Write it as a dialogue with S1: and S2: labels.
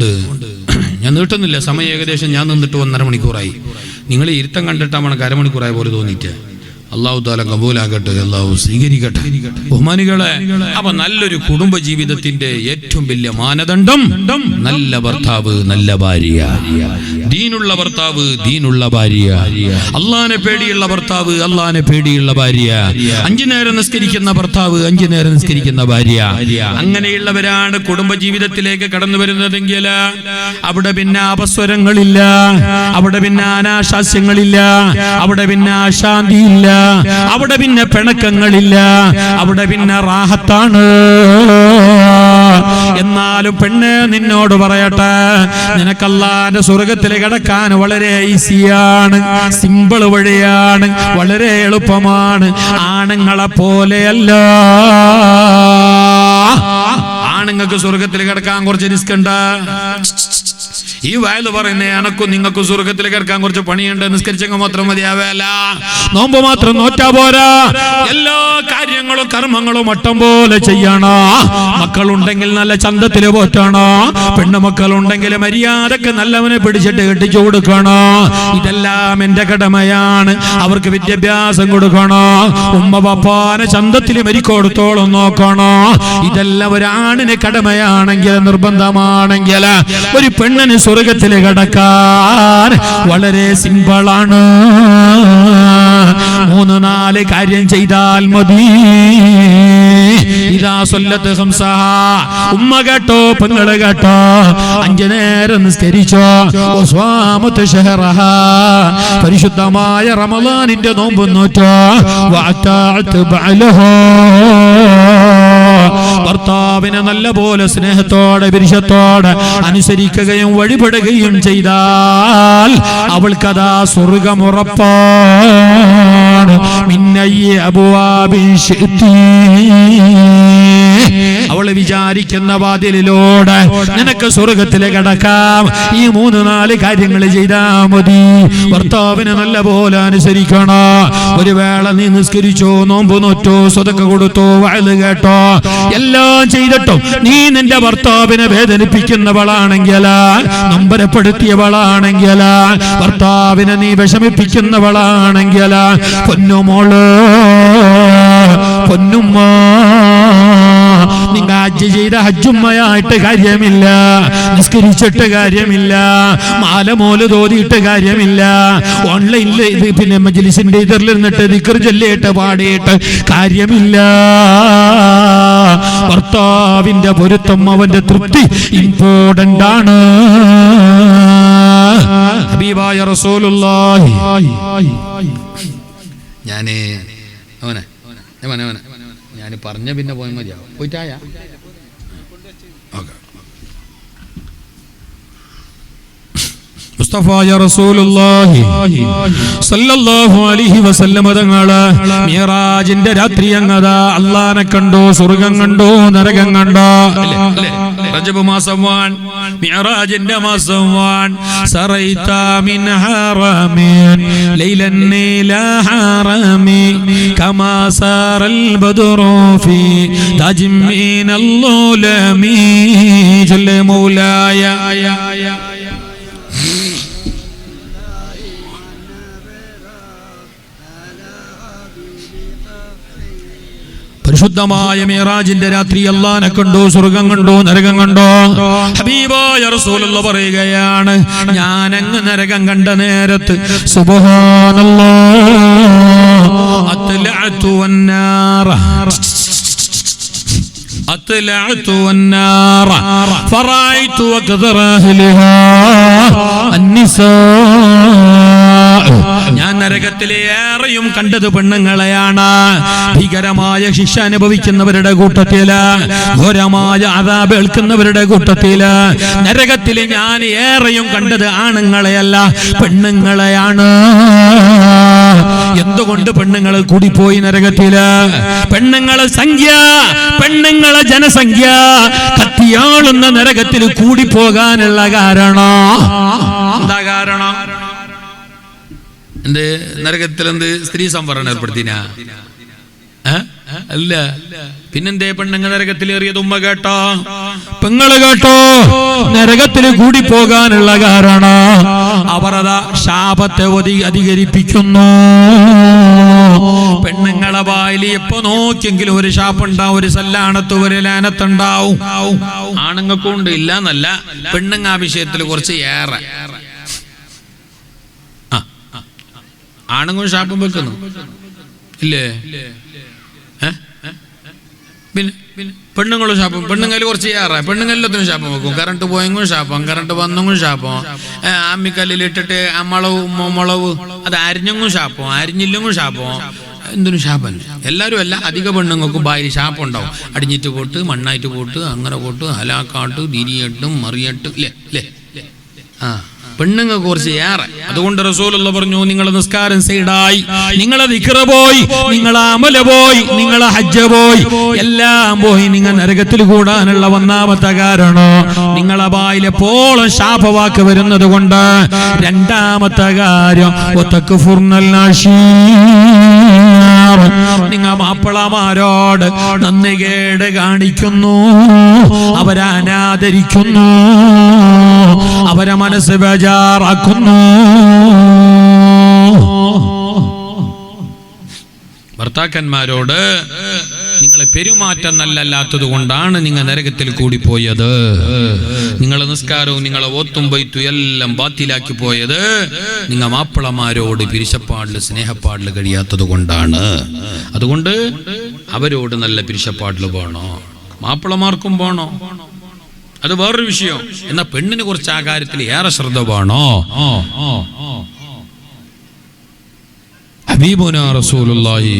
S1: അതുകൊണ്ട് ഞാൻ നീട്ടുന്നില്ല. സമയം ഏകദേശം ഞാൻ നിന്നിട്ട് ഒന്നര മണിക്കൂറായി നിങ്ങൾ ഇരുത്തം കണ്ടിട്ടാണ് അരമണിക്കൂറായ പോലെ തോന്നിയിട്ട്. അള്ളാഹു താല കബൂലാകട്ടെ അള്ളാഹു സ്വീകരിക്കട്ടെ. ബഹുമാനികളെ അപ്പൊ നല്ലൊരു കുടുംബ ജീവിതത്തിന്റെ ഏറ്റവും വലിയ മാനദണ്ഡം നല്ല ഭർത്താവ് നല്ല ഭാര്യ. ദീനുള്ള ഭർത്താവ് ദീനുള്ള ഭാര്യ. അള്ളാനെ പേടിയുള്ള ഭർത്താവ് അള്ളാനെ പേടിയുള്ള ഭാര്യ. അഞ്ചു നേരം നിസ്കരിക്കുന്ന ഭർത്താവ് അഞ്ചു നേരം നിസ്കരിക്കുന്ന ഭാര്യ. അങ്ങനെയുള്ളവരാണ് കുടുംബ ജീവിതത്തിലേക്ക് കടന്നു വരുന്നതെങ്കിൽ അവിടെ പിന്നെ അപസ്വരങ്ങളില്ല അവിടെ പിന്നെ അനാശാസ്യങ്ങളില്ല അവിടെ പിന്നെ അശാന്തിയില്ല അവിടെ പിന്നെ പിണക്കങ്ങളില്ല അവിടെ പിന്നെ റാഹത്താണ്. എന്നാലും പെണ്ണ് നിന്നോട് പറയട്ടെ നിനക്കല്ലാന്റെ സ്വർഗത്തിൽ കിടക്കാൻ വളരെ ഈസിയാണ് സിമ്പിൾ വഴിയാണ് വളരെ എളുപ്പമാണ്. ആണുങ്ങളെ പോലെയല്ല. ആണുങ്ങൾക്ക് സ്വർഗത്തിൽ കിടക്കാൻ കുറച്ച് റിസ്ക് ഉണ്ട്. ഈ വയൽ പറയുന്നത് എനക്കും നിങ്ങൾക്കും സ്വർഗത്തിൽ കേൾക്കാൻ കുറച്ച് പണിയുണ്ട്. നിസ്കരിച്ചെങ്കിൽ മാത്രം മതിയാവേല നോമ്പ് മാത്രം നോറ്റാ പോരാ. എല്ലാ കാര്യങ്ങളും കർമ്മങ്ങളും മട്ടം പോലെ ചെയ്യണം. മക്കളുണ്ടെങ്കിൽ നല്ല ചന്തത്തിൽ പോറ്റണം. പെണ്ണുമക്കളുണ്ടെങ്കിൽ മര്യാദയ്ക്ക് നല്ലവനെ പിടിച്ചിട്ട് കെട്ടിച്ചു കൊടുക്കണ. ഇതെല്ലാം എന്റെ കടമയാണ്. അവർക്ക് വിദ്യാഭ്യാസം കൊടുക്കണം. ഉമ്മ പപ്പാനെ ചന്തത്തിൽ മരിക്കൊടുത്തോളം നോക്കണോ. ഇതെല്ലാം ഒരാണിന് കടമയാണെങ്കിൽ നിർബന്ധമാണെങ്കിൽ ഒരു പെണ്ണിന് സ്വർഗത്തിൽ കടക്കാൻ വളരെ സിമ്പിളാണ്. മൂന്ന് നാല് കാര്യം ചെയ്താൽ മതി. ഇതാ സ്വല്ലത്ത് ഹംസ. ഉമ്മ കേട്ടോ പെങ്ങൾ കേട്ടോ അഞ്ചു നേരം നിസ്കരിച്ചോ. സ്വാമത്ത് പരിശുദ്ധമായ റമദാനിന്റെ നോമ്പ് നോറ്റോ. ബഅലഹോ. ഭർത്താവിനെ നല്ല പോലെ സ്നേഹത്തോടെ വിരുഷത്തോടെ അനുസരിക്കുകയും വഴിപെടുകയും ചെയ്താൽ അവൾക്കതാ സ്വർഗമുറപ്പാണ് മിന്നയ്യ അബുവാബിൻ ശിഅ്തി. അവൾ വിചാരിക്കുന്ന വാതിലിലൂടെ നിനക്ക് സ്വർഗത്തിലെ കിടക്കാം. ഈ മൂന്ന് നാല് കാര്യങ്ങൾ ചെയ്താ മതി. ഭർത്താവിനെ നല്ല പോലെ അനുസരിക്കണം. ഒരു വേള നീ നിസ്കരിച്ചോ നോമ്പ് നോറ്റോ സ്വതക്ക കൊടുത്തോ വയൽ കേട്ടോ. എല്ലാം ചെയ്തിട്ടും നീ നിന്റെ ഭർത്താവിനെ വേദനിപ്പിക്കുന്നവളാണെങ്കിൽ നമ്പരപ്പെടുത്തിയവളാണെങ്കിൽ ഭർത്താവിനെ നീ വിഷമിപ്പിക്കുന്നവളാണെങ്കിൽ പൊന്നുമോൾ പൊന്നുമ്മ നിങ്ങൾ ഹജ്ജ് ചെയ്ത ഹജ്ജുമ്മയായിട്ട് കാര്യമില്ല നിസ്കരിച്ചിട്ട് കാര്യമില്ല മാല മോൽ തോതിയിട്ട് കാര്യമില്ല. ഓൺലൈനിൽ പിന്നെ മജ്ലിസിന്റെ ഇതിൽ നിന്നിട്ട് നിക്കർ ചൊല്ലിയിട്ട് പാടിയിട്ട് കാര്യമില്ല. ഭർത്താവിന്റെ പൊരുത്തം അവന്റെ തൃപ്തി ഇമ്പോർട്ടന്റ് ആണ് ഹബീബായ റസൂലുള്ളാഹി. ഞാൻ അവനെ പറഞ്ഞ പിന്നെ പോയാൽ മതിയാവും. പോയിട്ടായ മുസ്തഫായ റസൂലുള്ളാഹി. അലൈഹി വസല്ലമ തങ്ങളെ രാത്രി അങ്ങതാ അള്ളാനെ കണ്ടോ സ്വർഗം കണ്ടോ നരകം കണ്ടോ? റജബ് മാസം വാൻ മാസം വാൻ സറൈത മിൻ കമാ സറൽ ബദറു ഫീ ജല്ല മൗലായ. പരിശുദ്ധമായ മേറാജിന്റെ രാത്രി അള്ളാനെ കണ്ടോ സ്വർഗം കണ്ടോ നരകം കണ്ടോ ഹബീബായ റസൂലുള്ള പറയുകയാണ് ഞാൻ അങ്ങ് നരകം കണ്ട നേരത്ത് സുബ്ഹാനല്ലാഹ് അത്ലഅതു വന്നാറ أطلعت والنار فرأيت أكثر أهلها النساء ഞാൻ നരകത്തിലെ ഏറെയും കണ്ടത് പെണ്ണുങ്ങളെയാണ്. ഭീകരമായ ശിക്ഷ അനുഭവിക്കുന്നവരുടെ കൂട്ടത്തിൽ ഘോരമായ അതാപ് ഏൽക്കുന്നവരുടെ കൂട്ടത്തിൽ. നരകത്തിൽ ഞാൻ ഏറെയും കണ്ടത് ആണുങ്ങളെയല്ല പെണ്ണുങ്ങളെയാണ്. എന്തുകൊണ്ട് പെണ്ണുങ്ങൾ കൂടിപ്പോയി നരകത്തിൽ? പെണ്ണുങ്ങളെ സംഖ്യ പെണ്ണുങ്ങളെ ജനസംഖ്യ കത്തിയാളുന്ന നരകത്തിൽ കൂടിപ്പോകാനുള്ള കാരണം. എന്താ കാരണം? എന്ത് നരകത്തിൽ എന്ത് സ്ത്രീ സംവരണം ഏർപ്പെടുത്തിന? അല്ല. പിന്നെന്തേ പെണ്ണുങ്ങ നരകത്തിലേറിയത് ഉമ്മ കേട്ടോ?
S2: പെങ്ങൾ കേട്ടോ നരകത്തിൽ കൂടി പോകാനുള്ള കാരണം അവർ അതാ ശാപത്തെ അധികരിപ്പിക്കുന്നു.
S1: പെണ്ണുങ്ങളെ വായിൽ എപ്പോ നോക്കിയെങ്കിലും ഒരു ശാപ്പുണ്ടാവും ഒരു സല്ലാണത്ത് ഒരു ലാനത്തുണ്ടാവും. ആണുങ്ങൾക്കും ഉണ്ട് ഇല്ല എന്നല്ല പെണ്ണുങ്ങ ആ വിഷയത്തിൽ കുറച്ച് ഏറെ ആ, ആ. ആണുങ്ങളും ശാപം വെക്കുന്നു. ഇല്ലേ? പിന്നെ പെണ്ണുങ്ങളും ഷാപ്പും പെണ്ണുങ്ങളിൽ കുറച്ച് ഏറെ. പെണ്ണുങ്ങളിലൊത്തിനും ഷാപ്പം വെക്കും. കറണ്ട് പോയെങ്കിലും ശാപം കറണ്ട് വന്നെങ്കിലും ഷാപ്പം ആമ്മിക്കല്ലിലിട്ടിട്ട് മുളവ് മുളവ് അത് അരിഞ്ഞെങ്കിലും ശാപം അരിഞ്ഞില്ലെങ്കിലും ശാപം എന്തിനും ശാപം എല്ലാവരും അല്ല അധിക പെണ്ണുങ്ങൾക്കും ഭാര്യ ശാപം ഉണ്ടാവും അടിഞ്ഞിട്ട് പോട്ട് മണ്ണായിട്ട് പോട്ട് അങ്ങനെ പോട്ട് ഹലാക്കാട്ട് തിരിയട്ടും മറിയട്ടും ഇല്ലേ? ഇല്ലേ? ആ. പെണ്ണുങ്ങൾ കുറച്ച് ഏറെ. അതുകൊണ്ട് റസൂലുള്ള പറഞ്ഞു നിങ്ങൾ നിസ്കാരം സൈഡായി
S2: നിങ്ങളെ വിക്ര പോയി നിങ്ങളെ അമല പോയി നിങ്ങളെ ഹജ്ജ പോയി. എല്ലാം പോയി നിങ്ങൾ നരകത്തിൽ കൂടാനുള്ള ഒന്നാമത്തെ കാരണം? നിങ്ങളെ വായിൽ എപ്പോഴും ശാപവാക്ക് വരുന്നത് കൊണ്ട് രണ്ടാമത്തെ കാര്യം ഒത്തക്ക് ഫുർണൽ നിങ്ങൾ മാപ്പിളമാരോട് നന്ദി കേട് കാണിക്കുന്നു അവരെ അനാദരിക്കുന്നു അവരെ മനസ്സ് ബേജാറാക്കുന്നു.
S1: ഭർത്താക്കന്മാരോട് നിങ്ങളെ പെരുമാറ്റം നല്ലല്ലാത്തത് കൊണ്ടാണ് നിങ്ങൾ നരകത്തിൽ കൂടി പോയത് നിങ്ങളെ നിസ്കാരവും നിങ്ങളെ ഓത്തും പൊയ്ത്തും എല്ലാം ബാത്തിലാക്കി പോയത്. നിങ്ങൾ മാപ്പിളമാരോട് പിരിശപ്പാടിൽ സ്നേഹപ്പാടിൽ കഴിയാത്തത് കൊണ്ടാണ്. അതുകൊണ്ട് അവരോട് നല്ല പിരിശപ്പാടിൽ പോണോ? മാപ്പിളമാർക്കും പോണോ? അത് വേറൊരു വിഷയം. എന്നാ പെണ്ണിനെ കുറച്ച് ആ കാര്യത്തിൽ ഏറെ ശ്രദ്ധ വേണോ? ഹബീബുന റസൂലുള്ളാഹി.